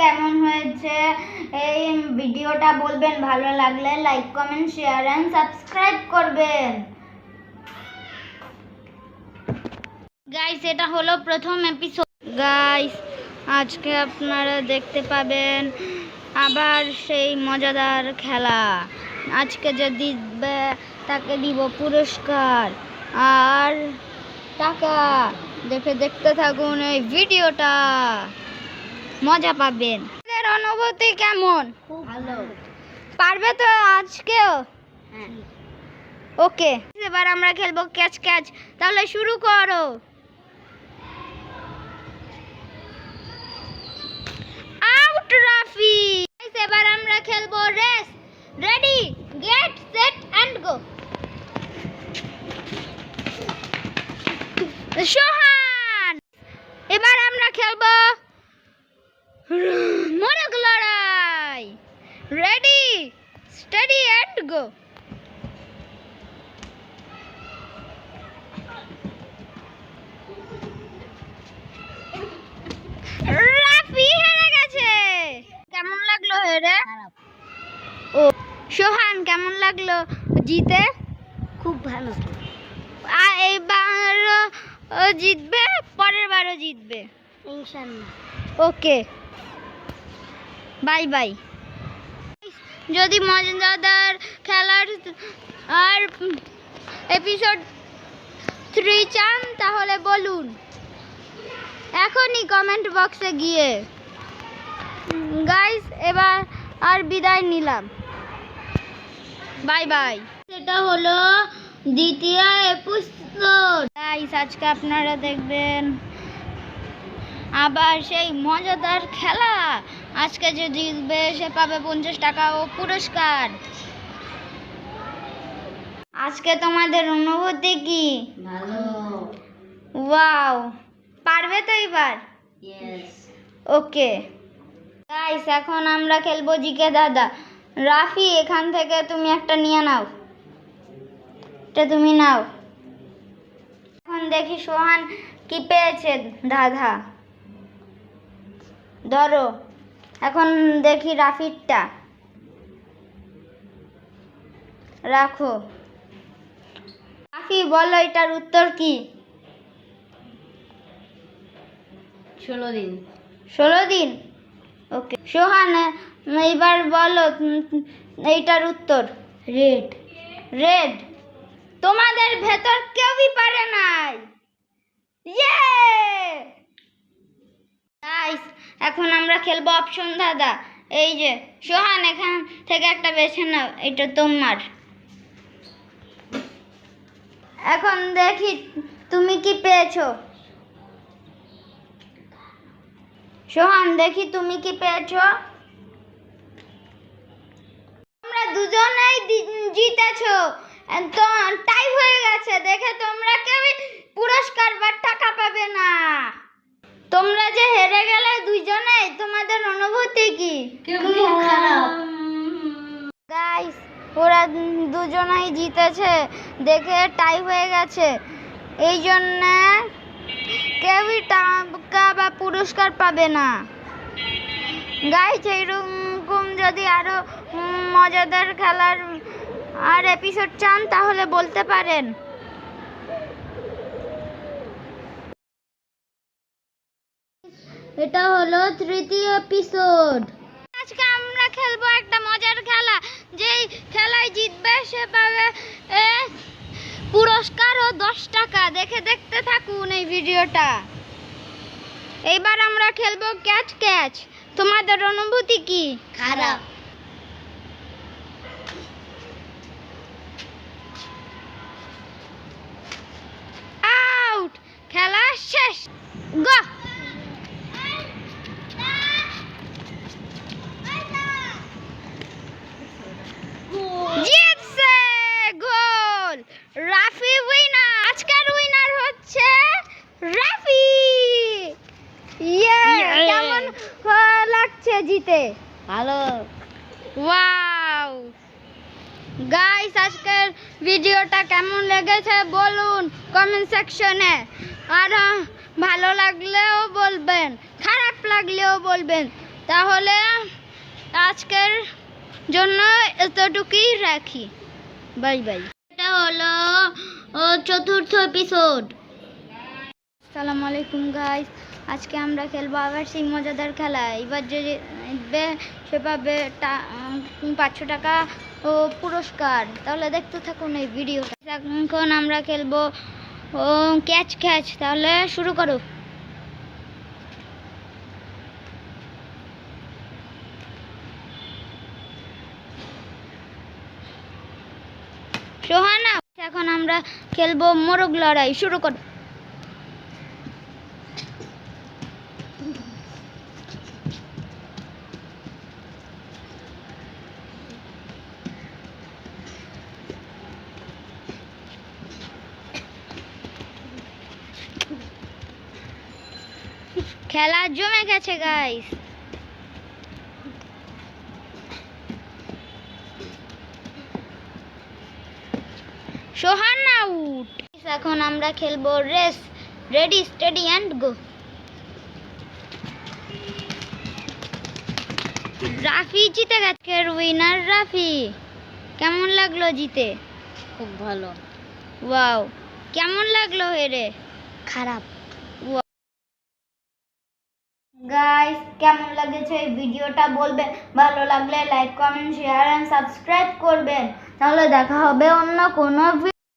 কেমন হয়েছে? এই ভিডিওটা বলবেন, ভালো লাগলে like comment share and subscribe করবেন। গাইস এটা হলো প্রথম এপিসোড গাইস আজকে আপনারা দেখতে পাবেন আবার সেই মজাদার খেলা। আজকে যে জিতবে, তাকে দিব পুরস্কার। আর টাকা। দেখে দেখতে থাকুন এই ভিডিওটা। মজা পাবেন। এদের অনুভূতি কেমন? ভালো। পারবে তো আজকেও? হ্যাঁ। ওকে। এবার আমরা খেলব ক্যাচ ক্যাচ। তাহলে শুরু করো। আউট রাফি এবার আমরা খেলব race. Ready get set and go Sohan এবার আমরা খেলব মোরগ লড়াই ready steady and go Rafi হেরে গেছে। কেমন লাগল হেরে? ও সোহান কেমন লাগল জিতে? খুব ভালো আর এইবার ও জিতবে পরের বারও জিতবে। ইনশাল্লাহ ওকে। Bye bye. যদি মজাদার খেলার আর এপিসোড থ্রি চান তাহলে বলুন। এখনই কমেন্ট বক্সে গিয়ে। গাইস এবার আর বিদায় নিলাম। বাই বাই সেটা হলো দ্বিতীয় এপিসোড গাইস আজকে আপনারা দেখবেন আবার সেই মজাদার খেলা। আজকে যে জিতবে সে পাবে পঞ্চাশ টাকা ও পুরস্কার। আজকে তোমাদের অনুভূতি কি? ভালো। ওয়াও। পারবে তো এবার? ওকে। গাইস এখন আমরা খেলব জিকে দাদা। রাফি এখান থেকে তুমি একটা নিয়ে নাও। এটা তুমি নাও। এখন দেখি সোহান কি পেয়েছে দাদা। ধরো। এখন দেখি রাফিরটা রাখো। রাফি বলো এটার উত্তর কি? ষোলো দিন। ষোলো দিন? ওকে সোহান এইবার বলো এইটার উত্তর। রেড রেড তোমাদের ভেতর কেউই পারে নাই ইয়ে গাইস এখন আমরা খেলব অপশন দাদা। এই যে, সোহান, এখান থেকে একটা বেছে নাও, এটা তোমার। এখন দেখি, তুমি কি পেয়েছ? সোহান, দেখি তুমি কি পেয়েছ? তোমরা দুজনেই জিতেছো। তো টাই হয়ে গেছে। দেখে তোমরা কেউ পুরস্কার বা টাকা পাবে না। তোমরা যে হেরে গেলে দুইজনেই তোমাদের অনুভূতি কি? খারাপ? গাইস ওরা দুজনেই জিতেছে। দেখে টাই হয়ে গেছে। এই জন্যে কেউই টাকা বা পুরস্কার পাবে না। গাইস এইরকম যদি আরও মজাদার খেলার আর এপিসোড চান তাহলে বলতে পারেন। এটা হলো তৃতীয় এপিসোড আজকে আমরা খেলব একটা মজার খেলা যেই খেলায় জিতবে সে পাবে পুরস্কার ও দশ টাকা। দেখে দেখতে থাকুন এই ভিডিওটা। এইবার আমরা খেলব ক্যাচ ক্যাচ। তোমাদের অনুভূতি কি? খারাপ। আউট! খেলা শেষ। গো জিতছে গোল রাফি উইনার আজকের উইনার হচ্ছে রাফি ইয়ে Yay! কেমন লাগছে জিতে। ভালো। ওয়াও। গাইস আজকের ভিডিওটা কেমন লেগেছে বলুন কমেন্ট সেকশনে আর ভালো লাগলেও বলবেন খারাপ লাগলেও বলবেন। তাহলে আজকের জন্য এতটুকুই রাখি। Bye bye. এটা হলো ও, চতুর্থ এপিসোড আসসালামু আলাইকুম গাইস আজকে আমরা খেলব আবার সেই মজাদার খেলা। এবার যে জিতবে, সে পাবে পাঁচশো টাকা ও পুরস্কার। তাহলে দেখতে থাকুন এই ভিডিওটা এখন আমরা খেলব, ও ক্যাচ ক্যাচ তাহলে শুরু করো। সোহানা, এখন আমরা খেলব মোরগ লড়াই। শুরু করো। খেলা জমে গেছে গাইস সোহান আউট এখন আমরা খেলব race ready steady and go Rafi জিতে গেছে উইনার রাফি। কেমন লাগল জিতে? খুব ভালো। ওয়াও কেমন লাগল হেরে খারাপ। গাইস কেমন লাগেছে এই ভিডিওটা বলবেন? ভালো লাগলে like comment share and subscribe করবেন। তাহলে দেখা হবে অন্য কোনো